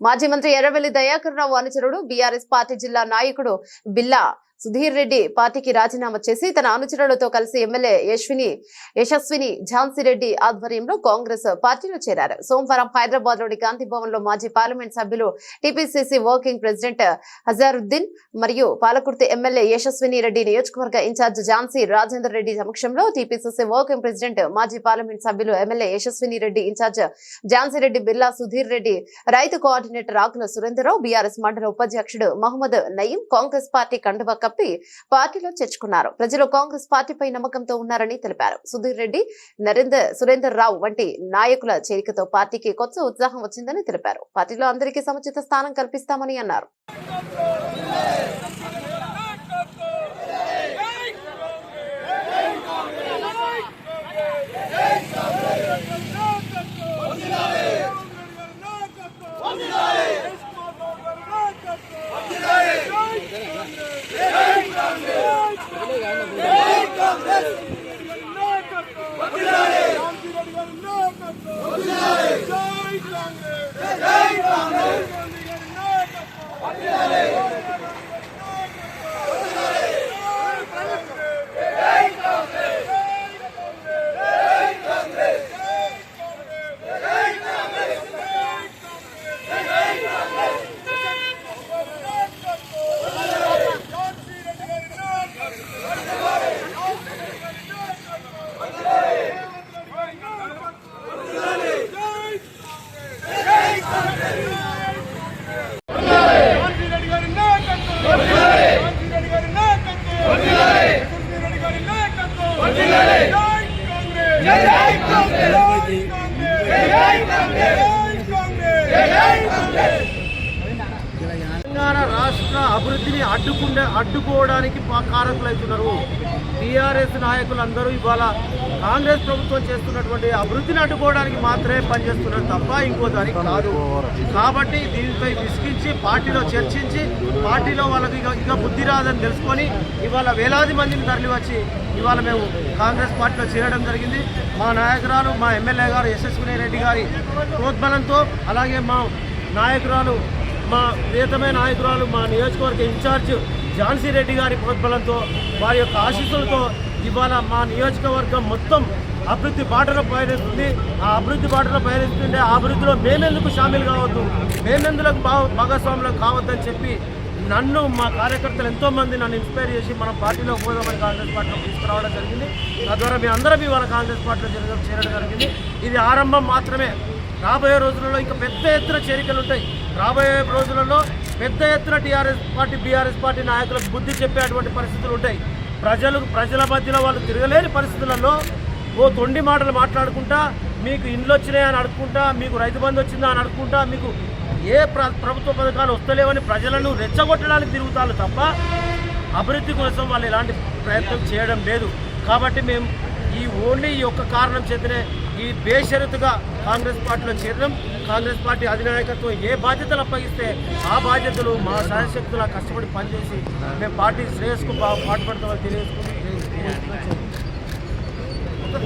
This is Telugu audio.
మాజీ మంత్రి ఎర్రవెల్లి దయాకర్ రావు అనుచరుడు బీఆర్ఎస్ పార్టీ జిల్లా నాయకుడు బిల్లా సుధీర్ రెడ్డి పార్టీకి రాజీనామా చేసి తన అనుచరులతో కలిసి ఎమ్మెల్యే యశ్విని యశస్విని ఝాన్సీ రెడ్డి ఆధ్వర్యంలో కాంగ్రెస్ పార్టీలో చేరారు. సోమవారం హైదరాబాద్లోని గాంధీ భవన్లో మాజీ పార్లమెంట్ సభ్యులు టీపీసీసీ వర్కింగ్ ప్రెసిడెంట్ హజారుద్దీన్ మరియు పాలకుర్తి ఎమ్మెల్యే యశస్విని రెడ్డి నియోజకవర్గ ఇన్ఛార్జ్ ఝాన్సీ రాజేందర్ రెడ్డి సమక్షంలో టీపీసీసీ వర్కింగ్ ప్రెసిడెంట్ మాజీ పార్లమెంట్ సభ్యులు ఎమ్మెల్యే యశస్విని రెడ్డి ఇన్ఛార్జ్ ఝాన్సీ రెడ్డి బిర్లా సుధీర్ రెడ్డి రైతు కోఆర్డినేటర్ ఆకుల సురేందర్రావు బీఆర్ఎస్ మండల ఉపాధ్యక్షుడు మహమ్మద్ నయీం కాంగ్రెస్ పార్టీ కండువక్క తప్పి పార్టీలో చేర్చుకున్నారు. ప్రజలు కాంగ్రెస్ పార్టీపై నమ్మకంతో ఉన్నారని తెలిపారు. సుధీర్ రెడ్డి నరేందర్ సురేందర్ రావు వంటి నాయకుల చేరికతో పార్టీకి కొత్త ఉత్సాహం వచ్చిందని తెలిపారు. పార్టీలో అందరికీ సముచిత స్థానం కల్పిస్తామని అన్నారు. అభివృద్ధిని అడ్డుకుండా అడ్డుకోవడానికి పా- కారకులవుతున్నారు టీఆర్ఎస్ నాయకులందరూ ఇవాళ కాంగ్రెస్ ప్రభుత్వం చేస్తున్నటువంటి అభివృద్ధిని అడ్డుకోవడానికి మాత్రమే పనిచేస్తున్నారు తప్ప ఇంకో దానికి కాదు. కాబట్టి దీనిపై విసిగించి పార్టీలో చర్చించి పార్టీలో వాళ్ళకి ఇక బుద్ధి రాదని తెలుసుకొని ఇవాళ వేలాది మందిని తరలివచ్చి ఇవాళ మేము కాంగ్రెస్ పార్టీలో చేరడం జరిగింది. మా నాయకురాలు మా ఎమ్మెల్యే గారు యశస్విని రెడ్డి గారి ప్రోద్బలంతో అలాగే మా నాయకురాలు మా ప్రియతమైన నాయకురాలు మా నియోజకవర్గ ఇన్ఛార్జ్ ఝాన్సీ రెడ్డి గారి ప్రోద్బలంతో వారి యొక్క ఆశీస్సులతో ఇవాళ మా నియోజకవర్గం మొత్తం అభివృద్ధి బాటలో పయనిస్తుంది. ఆ అభివృద్ధి బాటలో పయనిస్తుంటే ఆ అభివృద్ధిలో మేమెందుకు షామిల్ కావద్దు? మేమెందులకు భాగ భాగస్వాములకు కావద్దని చెప్పి నన్ను మా కార్యకర్తలు ఎంతోమంది నన్ను ఇన్స్పైర్ చేసి మనం పార్టీలో పోదామని కాంగ్రెస్ పార్టీలో తీసుకురావడం జరిగింది. తద్వారా మీ అందరం ఇవాళ కాంగ్రెస్ పార్టీలో చేరడం చేరడం జరిగింది. ఇది ఆరంభం మాత్రమే. రాబోయే రోజులలో ఇంకా పెద్ద ఎత్తున చేరికలు ఉంటాయి. రాబోయే రోజులలో పెద్ద ఎత్తున టీఆర్ఎస్ పార్టీ బీఆర్ఎస్ పార్టీ నాయకులకు బుద్ధి చెప్పేటువంటి పరిస్థితులు ఉంటాయి. ప్రజలు ప్రజల మధ్యలో వాళ్ళు తిరగలేని పరిస్థితులలో ఓ తొండి మాటలు మాట్లాడుకుంటా మీకు ఇండ్లు వచ్చినాయని అడుక్కుంటా మీకు రైతు బంధు వచ్చిందా అని అడుక్కుంటా మీకు ఏ ప్ర ప్రభుత్వ పథకాలు వస్తలేవని ప్రజలను రెచ్చగొట్టడానికి తిరుగుతారు తప్ప అభివృద్ధి కోసం వాళ్ళు ఎలాంటి ప్రయత్నం చేయడం లేదు. కాబట్టి మేము ఈ ఓన్లీ ఈ ఒక్క కారణం చేతనే ఈ బేషరతుగా కాంగ్రెస్ పార్టీలో చేరడం కాంగ్రెస్ పార్టీ అధినాయకత్వం ఏ బాధ్యతలు అప్పగిస్తే ఆ బాధ్యతలు మా శాయశక్తులా కష్టపడి పనిచేసి మేము పార్టీ శ్రేయస్కు పాటుపడతామని తెలియజేసుకుని